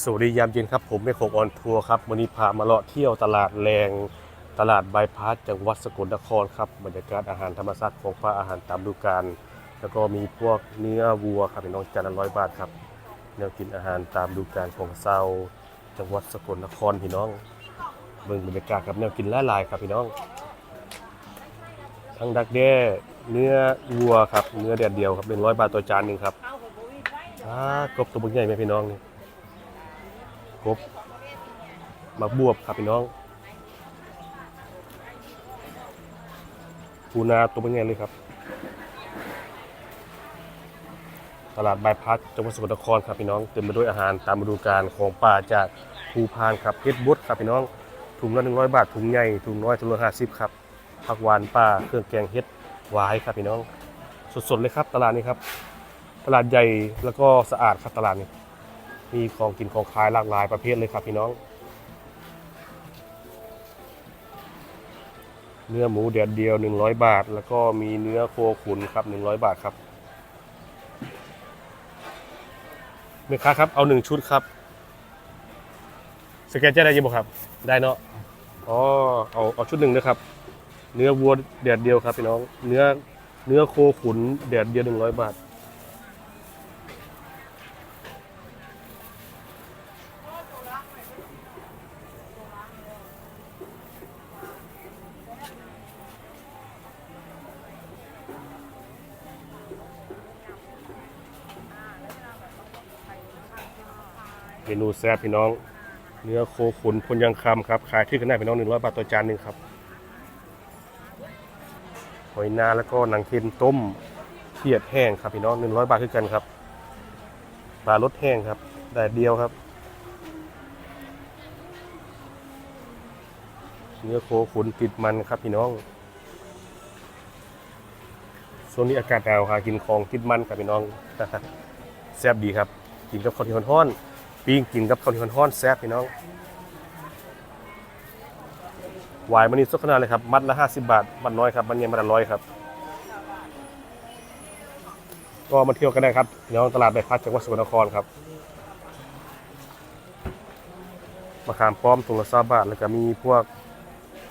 สวัสดียามเย็นครับ ผมแม่โคกออนทัวร์ครับวันนี้พามาเลาะเที่ยวตลาดแรงตลาดบายพาสจังหวัดสกลนครครับบรรยากาศอาหารธรรมชาติของปลาอาหารตามฤดูกาลแล้วก็มีพวกเนื้อวัวครับพี่น้องจานละร้อยบาทครับแนวกินอาหารตามฤดูกาลของเซาจังหวัดสกลนครพี่น้องเบิ่งบรรยากาศกับแนวกินหลายๆครับพี่น้อง ทั้งดักแด้เนื้อวัวครับเนื้อแดดเดียวครับเป็นร้อยบาทต่อจานหนึ่งครับอ่ากบตัวบกใหญ่ไหมพี่น้องนี่ กบมักบวบครับพี่น้อง ปูนาตัวเป็นไงเลยครับ ตลาดบายพัดจังหวัดสกลนครครับพี่น้องเต็มไปด้วยอาหารตามฤดูกาลของป่าจากภูพานครับเพชรบุตรครับพี่น้องถุงละหนึ่งร้อยบาทถุงใหญ่ถุงน้อยถุงละห้าสิบครับผักหวานป่าเครื่องแกงเฮ็ดหวายครับพี่น้อง สดๆเลยครับตลาดนี้ครับ ตลาดใหญ่แล้วก็สะอาดครับตลาดนี้ มีของกินของขายหลากหลายประเภทเลยครับพี่น้อง เนื้อหมูแดดเดียว 100 บาท แล้วก็มีเนื้อโคขุนครับ 100 บาทครับแม่ค้าครับ เอาหนึ่งชุดครับ สแกนเจะได้ยังบ่ครับ ได้เนาะอ๋อเอาเอาชุดหนึ่งนะครับ เนื้อวัวแดดเดียวครับพี่น้อง เนื้อเนื้อโคขุนแดดเดียว100บาท เมนูแซ่บพี่น้อง เนื้อโคขุนพนยังคำครับขายที่กันได้พี่น้องหนึ่งร้อยบาทต่อจานหนึ่งครับหอยนาแล้วก็หนังเค็มต้มเขียดแห้งครับพี่น้องหนึ่งร้อยบาทคือกันครับปลารสแห้งครับแดดเดียวครับ เนื้อโคขุนติดมันครับพี่น้องช่วงนี้อากาศหนาวหากินของติดมันครับพี่น้องแซ่บดีครับกินกับข้าวเหนียวร้อนๆ ปิ้งกินกับข้าวเหนียวร้อนแซ่บพี่น้องหวายมันนี่สดขนาดเลยครับ มัดละ50บาท มัดน้อยครับ มันใหญ่มัดละร้อยครับ ก็มาเที่ยวกันได้ครับพี่น้องตลาดใบพัดจังหวัดสกลนครครับมะขามป้อมตุงละซาบาท แล้วก็มีพวก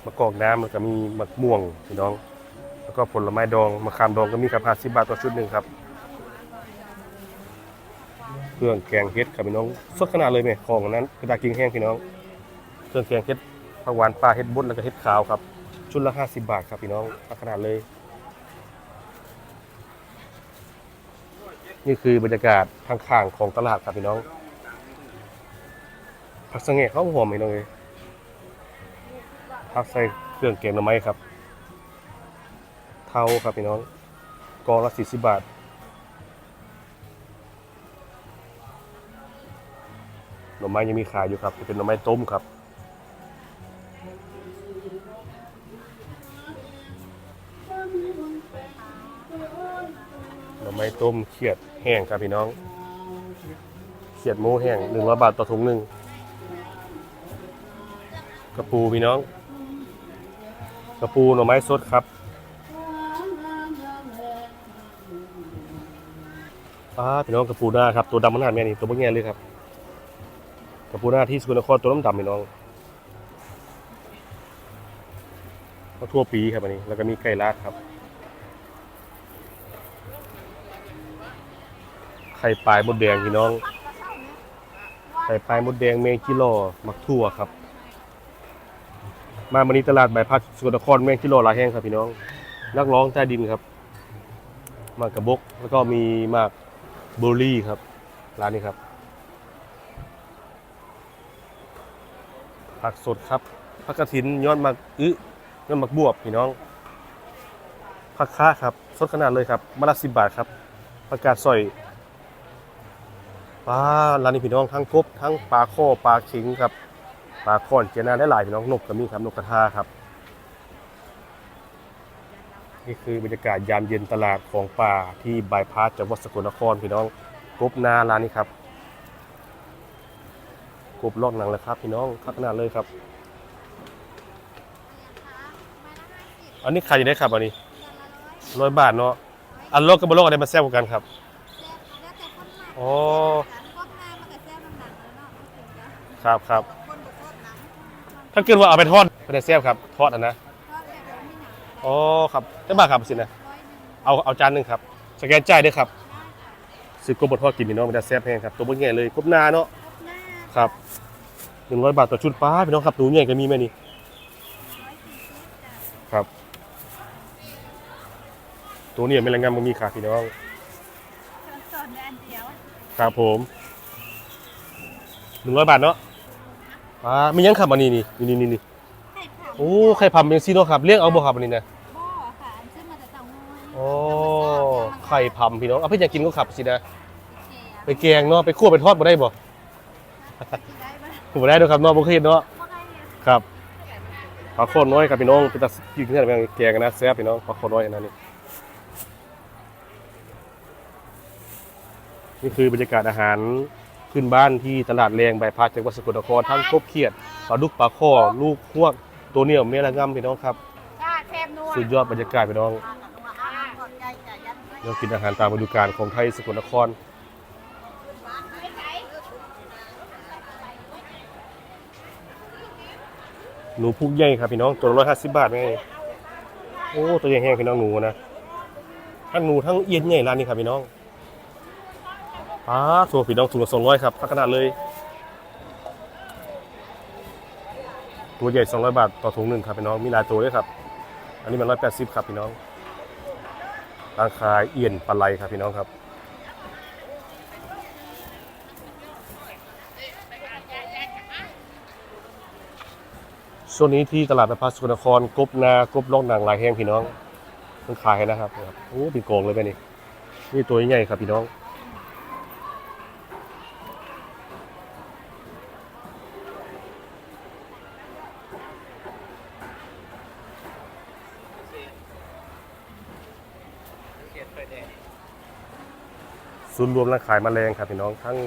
มะกอกน้ำแล้วก็มีมะม่วงพี่น้อง แล้วก็ผลไม้ดองมะขามดองก็มีครับ50บาทต่อชุดหนึ่งครับ เครื่องแกงเฮ็ดครับพี่น้องสดขนาดเลยไหมของนั้นกระดาษกิงแห้งพี่น้อง เครื่องแกงเฮ็ดผักหวานปลาเฮ็ดบดแล้วก็เฮ็ดขาวครับ ชุดละ50บาทครับพี่น้องสดขนาดเลย นี่คือบรรยากาศทางข้างของตลาดครับพี่น้อง ผักสะแงะข้าวหอมพี่น้องเลยผักใส่เครื่องแกงหน่อไม้ครับ เท่าครับพี่น้องกองละ40บาท หน่อไม้ยังมีขายอยู่ครับจะเป็นหน่อไม้ต้มครับ หน่อไม้ต้มเขียดแห้งครับพี่น้อง เขียดหมูแห้งหนึ่งร้อยบาทต่อถุงหนึ่งกระปูพี่น้อง กระปูหน่อไม้สดครับอ่าพี่น้องกระปูหน้าครับตัวดำมันาดแม่นี่ตัวเบิ่งแง่เลยครับ กับปูหน้าที่สกลนครตัวน้ำดำพี่น้องก็ทั่วปีครับอันนี้ แล้วก็มีไก่ลาดครับ ไข่ปลายมดแดงพี่น้อง ไข่ปลายมดแดงเมงกิโลมักทั่วครับ มาวันนี้ตลาดใบพัดสกลนครเมงกิโลหลายแห้งครับพี่น้อง นักร้องใต้ดินครับ มากกระบก แล้วก็มีมากเบอร์รี่ครับ ร้านนี้ครับ ผักสดครับผักกระถินยอดมักอึยอดมักบวบพี่น้องผักค้าครับสดขนาดเลยครับมาละสิบบาทครับผักกาดสอยปลาร้านนี้พี่น้องทั้งกบทั้งปลาข้อปลาขิงครับปลาข้อนเจนาได้หลายพี่น้องนกก็มีครับนกกระทาครับ นี่คือบรรยากาศยามเย็นตลาดของป่าที่บายพาสจังหวัดสกลนครพี่น้องกบนาร้านนี้ครับ กบลอกหนังแล้วครับ พี่น้องคักขนาดเลยครับ อันนี้ขายอยู่ได้ครับอันนี้ร้อยบาทเนาะอันลอกกับบลอกอะไรมาแซ่บกว่ากันครับแล้วแต่คนมาอ๋อพวกหน้ามันก็แซ่บน้ำหนักแล้วเนาะอครับครับถ้าเกิดว่าเอาไปทอดไปได้แซ่บครับทอดอะนะอ๋อครับจะบ้าครับสินะเอาเอาจานหนึ่งครับสแกนจ่ายด้วยครับซื้อกบบทอดกินพี่น้องมันจะแซ่บแห้งครับตัวบนใหญ่เลยกบนาเนาะ ครับหนึ่งร้อยบาทต่อชุดป้าพี่น้องครับหนูใหญ่ก็มีไหมนี่ครับ ตัวนี้ไม่แรงงานมันมีขาพี่น้องสอนอันเดียวครับผมหนึ่งร้อยบาทเนาะอ่ามียังขับอันนี้นี่นี่นี่นี่ไข่เผาโอ้ไข่พำเป็นซีโน่ครับเรียกเอาบ่ครับอันนี้นะบ่อค่ะอันซื้อมาจากเตาง้อยโอ้ไข่พำพี่น้องเอาเพื่อนอยากกินก็ขับสินะแกไปแกงเนาะไปคั่วไปทอดบ่ได้บ่ ได้ไหมบ่ได้เนาะครับเนาะบ่เคยเห็นเนาะว่าไงเนี่ยครับปลาโคตรน้อยครับพี่น้องเป็นตากินกันแบบแกงกันนะแซ่บพี่น้องปลาโคตรน้อยอันนั้นนี่นี่คือบรรยากาศอาหารขึ้นบ้านที่ตลาดแรงบายพาสจังหวัดสกลนครทั้งกบเขียดปลาดุกปลาข้อลูกพวกตัวเหนี่ยวเมละง่ำพี่น้องครับจ้าแคบนัวสุดยอดบรรยากาศพี่น้องขอบใจจ้ะยันไว้เรากินอาหารตามฤดูกาลของไทยสกลนคร หนูพุกใหญ่ครับพี่น้องตัวละร้อยห้าสิบบาทไงโอ้ตัวใหญ่แห้งพี่น้องหนูนะทั้งหนูทั้งเอียนใหญ่ร้านนี้ครับพี่น้องป้าโซพี่น้องถุงละสองร้อยครับพักขนาดเลย ตัวใหญ่สองร้อยบาทต่อถุงหนึ่งครับพี่น้องมีหลายตัวด้วยครับ อันนี้มันร้อยแปดสิบครับพี่น้องรานขายเอียนปลาไหลครับพี่น้องครับ ช่วงนี้ที่ตลาดประพาสกลนครกบนากบลอกหนังหลายแห้งพี่น้องต้องขายนะครับโอ้เป็นโกงเลยไปนี่นี่ตัวใหญ่ครับพี่น้องศูนย์รวมร้านขายแมลงครับพี่น้องทั้ง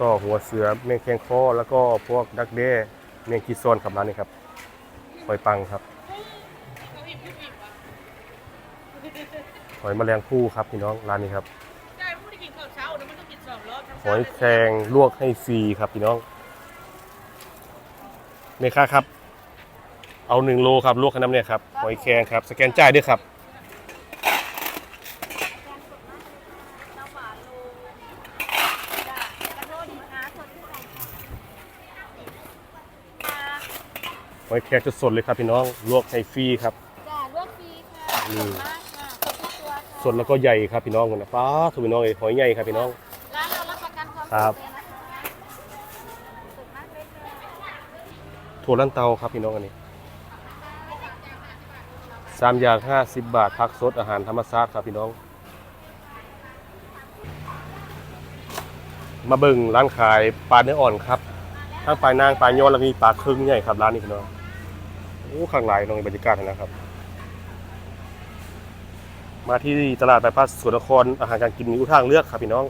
ต่อหัวเสือแมงแคงคอแล้วก็พวกดักแด้ แมงกีซอนครับร้านนี้ครับหอยปังครับหอยแมลงภู่ครับพี่น้องร้านนี้ครับหอยแครงลวกให้ฟรีครับพี่น้องเมค่าครับ เอาหนึ่งโลครับลวกให้น้ำเนี่ยครับหอยแครงครับ สแกนจ่ายด้วยครับ น้ำหวานโลจ้ะกระโดดนะสดที่ไหนค่ะ หอยแครงสดๆเลยครับพี่น้องลวกให้ฟรีครับจ้าลวกฟรีค่ะสดมากค่ะสดทุกตัวค่ะสดแล้วก็ใหญ่ครับพี่น้องนะป้าถูกพี่น้องเอ้ยหอยใหญ่ครับพี่น้อง ร้านเรารับประกันความครับสดเลยนะคะสดมากเลยค่ะถั่วลันเตาครับพี่น้องอันนี้สามอย่างห้าสิบบาทผักสดอาหารธรรมชาติครับพี่น้อง มาเบิ่งร้านขายปลาเนื้ออ่อนครับทั้งปลานางปลายอแล้วมีปลาครึ่งใหญ่ครับร้านนี้พี่น้อง โอ้ข้างหลายน้องบรรยากาศนะครับ มาที่ตลาดบายพาสสวนนครอาหารการกินมีทุกทางเลือกครับพี่น้อง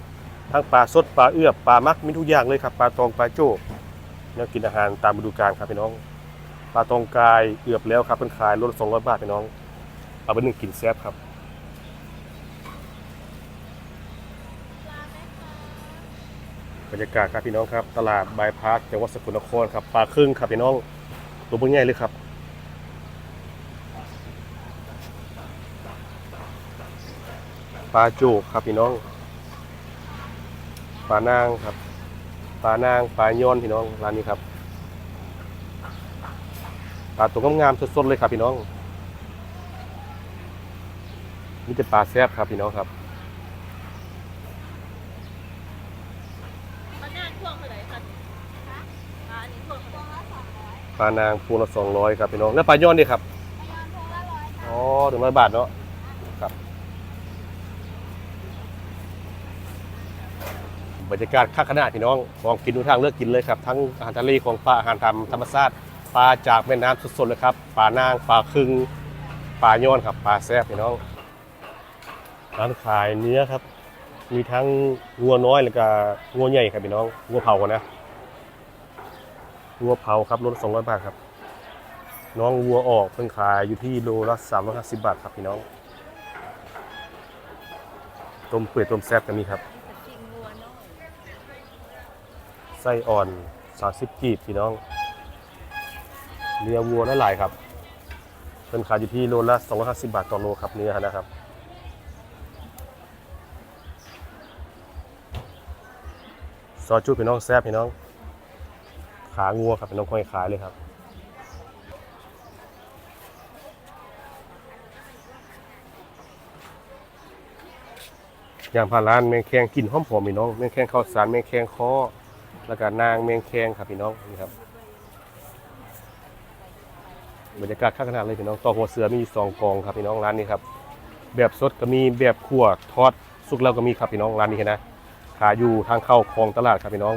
ทั้งปลาสดปลาเอือบปลามักมีทุกอย่างเลยครับปลาตองปลาโจ้แล้วกินอาหารตามฤดูกาลครับพี่น้องปลาตองกายเอือบแล้วครับเพิ่นขายรถสองร้อยบาทพี่น้อง เอาไปหนึ่งกินแซ่บครับบรรยากาศครับพี่น้องครับ ตลาดบายพาสจังหวัดสกลนครครับปลาครึ่งครับพี่น้องตัวเบิ่งใหญ่เลยครับ ปลาโจกครับพี่น้อง ปลานางครับ ปลานางปลาย้อนพี่น้องร้านนี้ครับ ปลาตัวงามๆสดๆเลยครับพี่น้องนี่จะปลาแซ่บครับพี่น้องครับมันน่าช่วงเท่าไหร่คะอ่าอันนี้ช่วงเท่าไหร่ปลานางพวงละสองร้อยครับพี่น้อง แล้วปลาย้อนนี่ครับไปยอนพวงละร้อยค่ะอ๋อถึงร้อยบาทเนาะครับ บรรยากาศข้าขนาดพี่น้องลองกินดูทางเลือกกินเลยครับ ทั้งอาหารทะเลของปลาอาหารธรรมธรรมชาติปลาจากแม่น้ำสดๆเลยครับปลานางปลาคึงปลาย้อนครับปลาแซ่บพี่น้องร้านขายเนื้อครับ มีทั้งงัวน้อยแล้วก็งัวใหญ่ครับพี่น้องงัวเผานะงัวเผาครับรถสองร้อยบาทครับ น้องวัวออกเพิ่งขายอยู่ที่โลละ350บบาทครับพี่น้องต้มเปื่อยต้มแซ่บกันนี่ครับ จริงงัวน้อย ไส้อ่อน 30กีบพี่น้องเนื้อวัวนั่นหลายครับเป็นขายอยู่ที่โลละ250 บาทต่อโลครับเนื้อนะครับซอยจุพี่น้องแซ่บพี่น้อง ขางัวครับพี่น้องค่อยขายเลยครับอย่างพาร้านแมงแคงกลิ่นหอมหอมพี่น้องแมงแคงข้าวสารแมงแคงคอ แล้วก็นางแมงแคงครับพี่น้องนี่ครับบรรยากาศข้างขนาดเลยพี่น้องต่อหัวเสือมีสองกองครับพี่น้องร้านนี้ครับแบบสดก็มีแบบขั่วทอดสุกแล้วก็มีครับพี่น้องร้านนี้นะขายอยู่ทางเข้าคลองตลาดครับพี่น้อง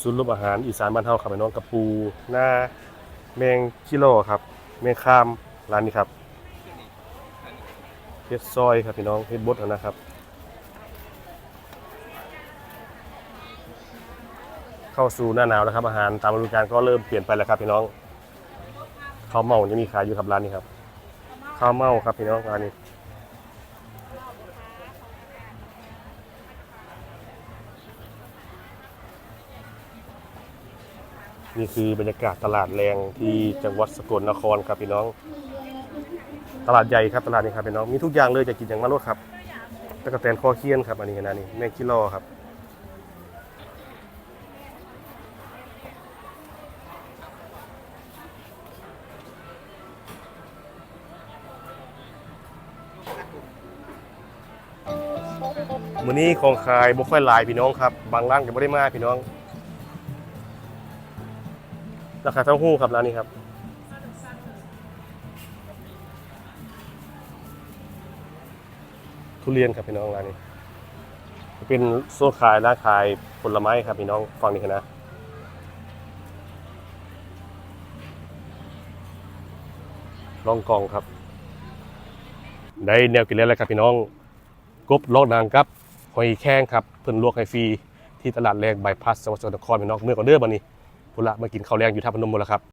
ศูนย์รวมอาหารอีสานบ้านเฮาครับพี่น้องกระปูหน้าแมงกิโลครับ แมงคาม ร้านนี้ครับเฮ็ดซอยครับพี่น้องเฮ็ดบดนะครับเข้าสู่หน้าหนาวแล้วครับอาหารตามฤดูกาลก็เริ่มเปลี่ยนไปแล้วครับพี่น้องข้าวเมายังมีขายอยู่ครับร้านนี้ครับข้าวเมาครับพี่น้องร้านนี้นี่คือบรรยากาศตลาดแรงที่จังหวัดสกลนครครับพี่น้อง ตลาดใหญ่ครับตลาดนี้ครับพี่น้องมีทุกอย่างเลยจะกินอย่างมาโลดครับตะกะแตนคอเคียนครับอันนี้นะนี่แมงกิโลครับมื้อนี้ของขายบ่ค่อยหลายพี่น้องครับ บางร้านก็บ่ได้มาพี่น้องราคาเท่าหู้ครับร้านนี้ครับ ทุเรียนครับพี่น้องร้านนี้ เป็นโซนขายร้านขายผลไม้ครับพี่น้องฟังนี่นะลองกองครับ ได้แนวกินแล้วแหละครับพี่น้อง กบลอกนางครับหอยแข้งครับเพิ่นลวกให้ฟรีที่ตลาดแรงบายพัสจังหวัดสกลนครพี่น้องเมื่อก่อนเด้อบัดนี้พุนละมากินข้าวแรงอยู่ท่าพนมหมดแล้วครับ